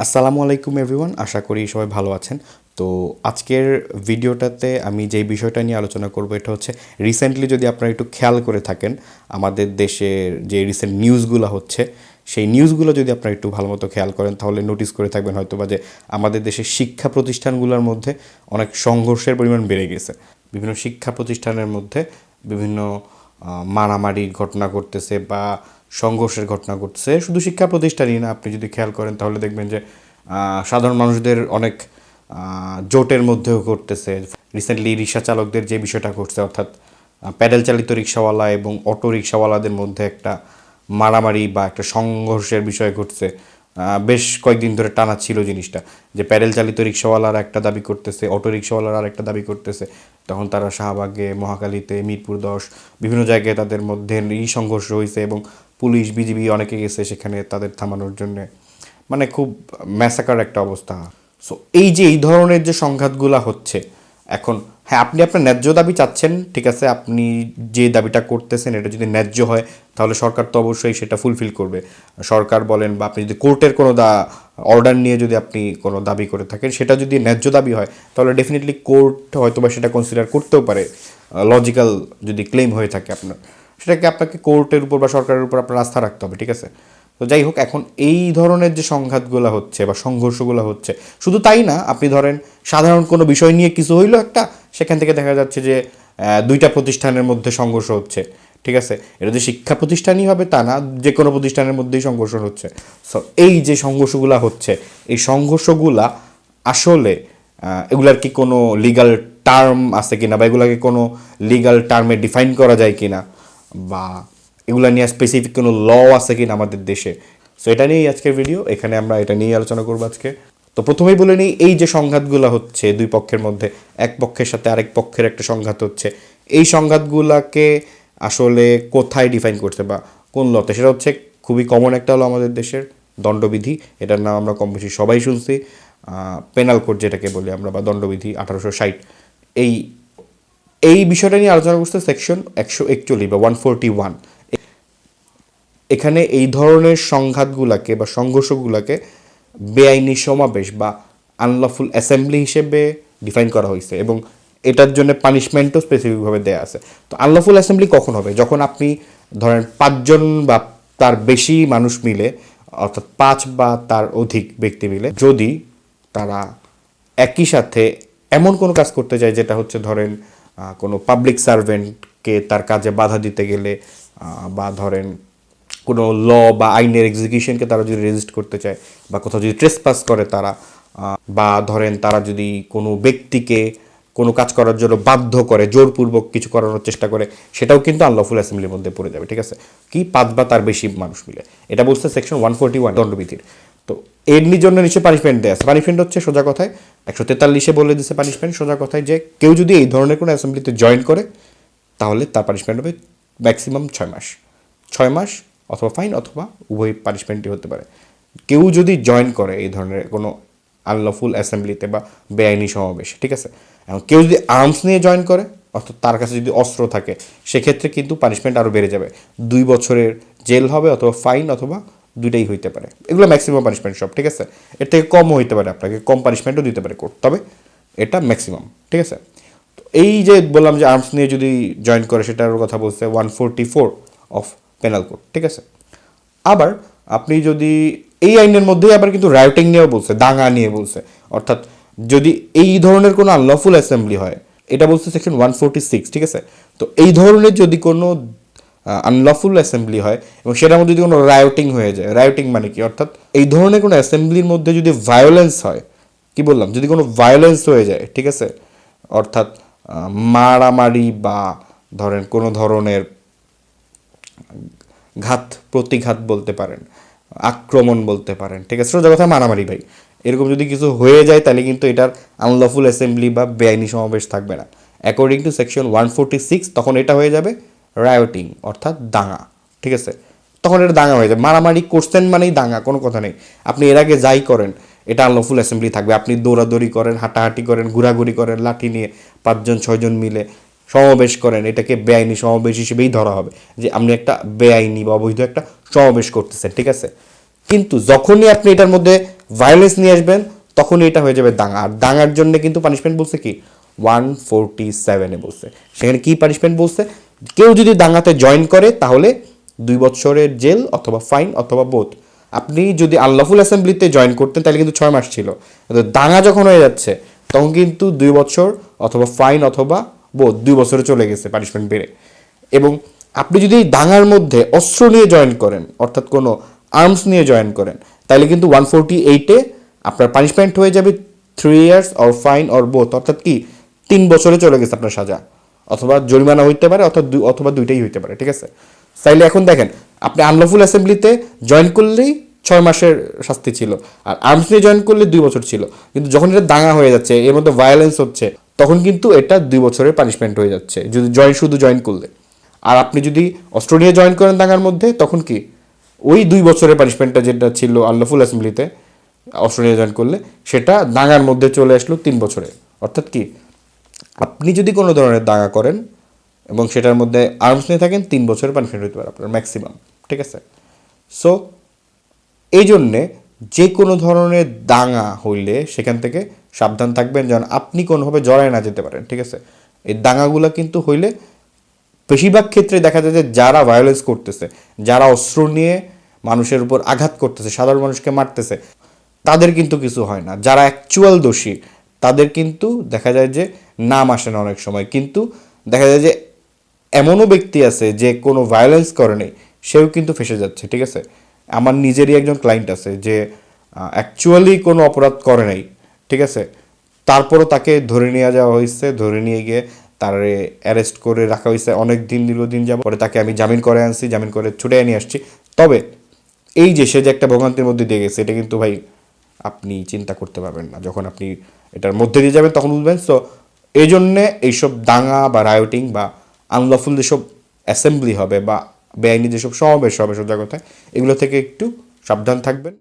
আসসালামু আলাইকুম এভরিওয়ান আশা করি সবাই ভালো আছেন। তো আজকের ভিডিওটাতে আমি যেই বিষয়টা নিয়ে আলোচনা করব, এটা হচ্ছে রিসেন্টলি যদি আপনারা একটু খেয়াল করে থাকেন, আমাদের দেশের যে রিসেন্ট নিউজগুলো হচ্ছে, সেই নিউজগুলো যদি আপনারা একটু ভালো মতো খেয়াল করেন, তাহলে নোটিস করে থাকবেন হয়তো বা যে আমাদের দেশের শিক্ষা প্রতিষ্ঠানগুলোর মধ্যে অনেক সংঘর্ষের পরিমাণ বেড়ে গেছে। বিভিন্ন শিক্ষা প্রতিষ্ঠানের মধ্যে বিভিন্ন মারামারির ঘটনা ঘটতেছে বা সংঘর্ষের ঘটনা ঘটছে। শুধু শিক্ষা প্রতিষ্ঠানই না, আপনি যদি খেয়াল করেন তাহলে দেখবেন যে সাধারণ মানুষদের অনেক জোটের মধ্যেও ঘটতেছে। রিসেন্টলি রিক্সা চালকদের যে বিষয়টা ঘটছে, অর্থাৎ প্যাডেল চালিত রিক্সাওয়ালা এবং অটো রিক্সাওয়ালাদের মধ্যে একটা মারামারি বা একটা সংঘর্ষের বিষয় ঘটছে। বেশ কয়েকদিন ধরে টানা ছিল জিনিসটা যে, প্যাডেল চালিত রিক্সাওয়ালার একটা দাবি করতেছে, অটো রিক্সাওয়ালার আর একটা দাবি করতেছে। তখন তারা শাহবাগে মহাকালীতে মিরপুর দশ, বিভিন্ন জায়গায় তাদের মধ্যে এই সংঘর্ষ হয়েছে এবং পুলিশ, বিজিবি অনেকে গেছে সেখানে তাদের থামানোর জন্য। মানে খুব ম্যাসাকার একটা অবস্থা। সো এই যে, এই ধরনের যে সংঘাতগুলো হচ্ছে, এখন হ্যাঁ আপনি আপনার ন্যায্য দাবি চাচ্ছেন, ঠিক আছে, আপনি যে দাবিটা করতেছেন, এটা যদি ন্যায্য হয়, তাহলে সরকার তো অবশ্যই সেটা ফুলফিল করবে। সরকার বলেন বা আপনি যদি কোর্টের কোনো দা অর্ডার নিয়ে যদি আপনি কোনো দাবি করে থাকেন, সেটা যদি ন্যায্য দাবি হয়, তাহলে ডেফিনেটলি কোর্ট হয়তো বা সেটা কনসিডার করতেও পারে। লজিক্যাল যদি ক্লেম হয়ে থাকে আপনার। সেটাকে আপনাকে কোর্টের উপর বা সরকারের উপর আপনার আস্থা রাখতে হবে, ঠিক আছে? তো যাই হোক, এখন এই ধরনের যে সংঘাতগুলো হচ্ছে বা সংঘর্ষগুলো হচ্ছে, শুধু তাই না, আপনি ধরেন সাধারণ কোনো বিষয় নিয়ে কিছু হইল একটা, সেখান থেকে দেখা যাচ্ছে যে দুইটা প্রতিষ্ঠানের মধ্যে সংঘর্ষ হচ্ছে, ঠিক আছে? এটা যে শিক্ষা প্রতিষ্ঠানই হবে তা না, যে কোনো প্রতিষ্ঠানের মধ্যেই সংঘর্ষ হচ্ছে। সো এই যে সংঘর্ষগুলো হচ্ছে, এই সংঘর্ষগুলা আসলে এগুলার কি কোনো লিগাল টার্ম আছে কিনা বা এগুলাকে কোনো লিগাল টার্মে ডিফাইন করা যায় কিনা? বা এগুলা নিয়ে স্পেসিফিক কোনো ল আছে কিনা আমাদের দেশে। সো এটা নিয়েই আজকের ভিডিও এখানে আমরা এটা নিয়েই আলোচনা করব আজকে। তো প্রথমেই বলে নিই, এই যে সংঘাতগুলো হচ্ছে দুই পক্ষের মধ্যে, এক পক্ষের সাথে আরেক পক্ষের একটা সংঘাত হচ্ছে, এই সংঘাতগুলাকে আসলে কোথায় ডিফাইন করছে বা কোন লতে সেটা হচ্ছে খুবই কমন একটা হলো আমাদের দেশের, দণ্ডবিধি, এটার নাম আমরা কম বেশি সবাই শুনছি। পেনাল কোড যেটাকে বলি আমরা বা দণ্ডবিধি, আঠারোশো ষাট। এই এই বিষয়টা নিয়ে আলোচনা করছে সেকশন একশো একচল্লিশ বা ওয়ান ফোরটি ওয়ান এখানে এই ধরনের সংঘাতগুলাকে বা সংঘর্ষগুলাকে বেআইনি সমাবেশ বা আনলফুল অ্যাসেম্বলি হিসেবে ডিফাইন করা হয়েছে এবং এটার জন্য পানিশমেন্টও স্পেসিফিকভাবে দেওয়া আছে। তো আনলফুল অ্যাসেম্বলি কখন হবে? যখন আপনি ধরেন পাঁচজন বা তার বেশি মানুষ মিলে, অর্থাৎ পাঁচ বা তার অধিক ব্যক্তি মিলে, যদি তারা একই সাথে এমন কোনো কাজ করতে চায় যেটা হচ্ছে ধরেন কোনো পাবলিক সার্ভেন্টকে তার কাজে বাধা দিতে গেলে বা ধরেন কোনো ল বা আইনের এক্সিকিউশনকে তারা যদি রেজিস্ট করতে চায়, বা কোথাও যদি ট্রেস পাস করে তারা বা ধরেন তারা যদি কোনো ব্যক্তিকে কোনো কাজ করার জন্য বাধ্য করে, জোরপূর্বক কিছু করানোর চেষ্টা করে, সেটাও কিন্তু আনলফুল অ্যাসেম্বলির মধ্যে পড়ে যাবে, ঠিক আছে? কি পাঁচ বা তার বেশি মানুষ মিলে? এটা বলছে সেকশন ওয়ান ফোর্টি ওয়ান দণ্ডবিধির। এমনি জন্য নিশ্চয় পানিশমেন্ট দেয় আছে। পানিশমেন্ট হচ্ছে সোজা কথায়, একশো তেতাল্লিশে বলে দিচ্ছে পানিশমেন্ট সোজা কথায় যে কেউ যদি এই ধরনের কোনো অ্যাসেম্বলিতে জয়েন করে, তাহলে তার পানিশমেন্ট হবে ম্যাক্সিমাম ছয় মাস। ছয় মাস অথবা ফাইন অথবা উভয় পানিশমেন্টই হতে পারে। কেউ যদি জয়েন করে এই ধরনের কোনো আনলফুল অ্যাসেম্বলিতে বা বেআইনি সমাবেশে, ঠিক আছে? এবং কেউ যদি আর্মস নিয়ে জয়েন করে, অর্থাৎ তার কাছে যদি অস্ত্র থাকে, সেক্ষেত্রে কিন্তু পানিশমেন্ট আরও বেড়ে যাবে। দুই বছরের জেল হবে অথবা ফাইন অথবা দুইটাই হইতে পারে। এগুলো ম্যাক্সিমাম পানিশমেন্ট সব, ঠিক আছে? এর থেকে কমও হইতে পারে আপনাকে, কম পানিশমেন্টও দিতে পারে কোর্ট তবে এটা ম্যাক্সিমাম ঠিক আছে? তো এই যে বললাম যে আর্মস নিয়ে যদি জয়েন করে সেটার কথা বলছে one forty four of penal code ঠিক আছে? আবার আপনি যদি এই আইনের মধ্যেই আবার কিন্তু রাইটিং নিয়েও বলছে, দাঙ্গা নিয়ে বলছে, অর্থাৎ যদি এই ধরনের কোনো আনলফুল অ্যাসেম্বলি হয়, এটা বলছে সেকশন ওয়ান ফোরটি সিক্স ঠিক আছে? তো এই ধরনের যদি কোনো আনলফুল অ্যাসেম্বলি হয় এবং সেটার মধ্যে যদি কোনো রায়োটিং হয়ে যায় রায়োটিং মানে কি? অর্থাৎ এই ধরনের কোনো অ্যাসেম্বলির মধ্যে যদি ভায়োলেন্স হয়, কি বললাম? যদি কোনো ভায়োলেন্স হয়ে যায়, ঠিক আছে? অর্থাৎ মারামারি বা ধরেন কোনো ধরনের ঘাত, প্রতিঘাত বলতে পারেন, আক্রমণ বলতে পারেন, ঠিক আছে? সোজা কথা, মারামারি ভাই। এরকম যদি কিছু হয়ে যায়, তাহলে কিন্তু এটার আনলফুল অ্যাসেম্বলি বা বেআইনি সমাবেশ থাকবে না। According to section one forty six তখন এটা হয়ে যাবে। রায়োটিং অর্থাৎ দাঙ্গা, ঠিক আছে? তখন এটা দাঙ্গা হয়ে যাবে মারামারি করছেন মানেই দাঙ্গা, কোনো কথা নেই। আপনি এর আগে যাই করেন, এটা আনলফুল অ্যাসেম্বলি থাকবে। আপনি দৌড়াদৌড়ি করেন, হাঁটাহাঁটি করেন, ঘোরাঘুরি করেন, লাঠি নিয়ে পাঁচজন, ছয়জন মিলে সমাবেশ করেন। এটাকে বেআইনি সমাবেশ হিসেবেই ধরা হবে। যে আপনি একটা বেআইনি বা অবৈধ একটা সমাবেশ করতেছেন, ঠিক আছে? কিন্তু যখনই আপনি এটার মধ্যে ভায়োলেন্স নিয়ে আসবেন, তখনই এটা হয়ে যাবে দাঙ্গা। আর দাঙ্গার জন্য কিন্তু পানিশমেন্ট বলছে কি? ওয়ান ফোরটি সেভেনে বলছে। সেখানে কি পানিশমেন্ট বলছে? কেউ যদি দাঙ্গাতে জয়েন করে, তাহলে দুই বছরের জেল অথবা ফাইন অথবা বোধ আপনি যদি আল্লাফুল অ্যাসেম্বলিতে জয়েন করতেন, তাহলে কিন্তু ছয় মাস ছিল। দাঙ্গা যখন হয়ে যাচ্ছে, তখন কিন্তু দুই বছর অথবা ফাইন অথবা বোধ দুই বছরে চলে গেছে পানিশমেন্ট বেড়ে। এবং আপনি যদি দাঙ্গার মধ্যে অস্ত্র নিয়ে জয়েন করেন, অর্থাৎ কোনো আর্মস নিয়ে জয়েন করেন, তাহলে কিন্তু ওয়ান ফোরটি এইটে আপনার পানিশমেন্ট হয়ে যাবে three years or fine or both অর্থাৎ কি, তিন বছরে চলে গেছে আপনার সাজা। অথবা জরিমানা হইতে পারে অথবা অথবা দুইটাই হইতে পারে, ঠিক আছে? তাইলে এখন দেখেন, আপনি আনলফুল অ্যাসেম্বলিতে জয়েন করলেই ছয় মাসের শাস্তি ছিল আর আর্মস নিয়ে জয়েন করলে দুই বছর ছিল। কিন্তু যখন এটা দাঙ্গা হয়ে যাচ্ছে, এর মধ্যে ভায়োলেন্স হচ্ছে, তখন কিন্তু এটা দুই বছরের পানিশমেন্ট হয়ে যাচ্ছে, যদি জয়েন শুধু জয়েন করলে। আর আপনি যদি অস্ট্রো নিয়ে জয়েন করেন দাঙ্গার মধ্যে, তখন কি? ওই দুই বছরের পানিশমেন্টটা যেটা ছিল আল্লাফুল অ্যাসেম্বলিতে অস্ট্রেলিয়া জয়েন করলে, সেটা দাঙ্গার মধ্যে চলে আসলো তিন বছরে। অর্থাৎ কি? আপনি যদি কোনো ধরনের দাঙ্গা করেন এবং সেটার মধ্যে আর্মস নিয়ে থাকেন, তিন বছরের পানিশমেন্ট হতে পারে আপনার ম্যাক্সিমাম ঠিক আছে? সো এই জন্যে যে কোনো ধরনের দাঙ্গা হইলে সেখান থেকে সাবধান থাকবেন যেন আপনি কোনোভাবে জড়ায় না যেতে পারেন, ঠিক আছে? এই দাঙ্গাগুলো কিন্তু হইলে বেশিরভাগ ক্ষেত্রে দেখা যায় যে যারা ভায়োলেন্স করতেছে, যারা অস্ত্র নিয়ে মানুষের উপর আঘাত করতেছে, সাধারণ মানুষকে মারতেছে, তাদের কিন্তু কিছু হয় না। যারা অ্যাকচুয়াল দোষী, তাদের কিন্তু দেখা যায় যে নাম আসে না অনেক সময়। কিন্তু দেখা যায় যে এমনও ব্যক্তি আছে যে কোনো ভায়োলেন্স করেনি সেও কিন্তু ফেসে যাচ্ছে, ঠিক আছে? আমার নিজেরই একজন ক্লায়েন্ট আছে যে অ্যাকচুয়ালি কোনো অপরাধ করে নাই, ঠিক আছে? তারপরও তাকে ধরে নিয়ে যাওয়া হয়েছে, ধরে নিয়ে গিয়ে তারে অ্যারেস্ট করে রাখা হয়েছে। অনেক দিন, দীর্ঘদিন যাব পরে তাকে আমি জামিন করে আনছি, জামিন করে ছুটে নিয়ে আসছি। তবে এই যে সে যে একটা ভোগান্তির মধ্যে দিয়ে গেছে, এটা কিন্তু ভাই আপনি চিন্তা করতে পারবেন না। যখন আপনি এটার মধ্যে দিয়ে যাবেন, তখন বুঝবেন। সো এই জন্যে এইসব দাঙ্গা বা রায়োটিং বা আনলফুল যেসব অ্যাসেম্বলি হবে বা বেআইনি যেসব সমাবেশ হবে সব জায়গায় এগুলো থেকে একটু সাবধান থাকবেন।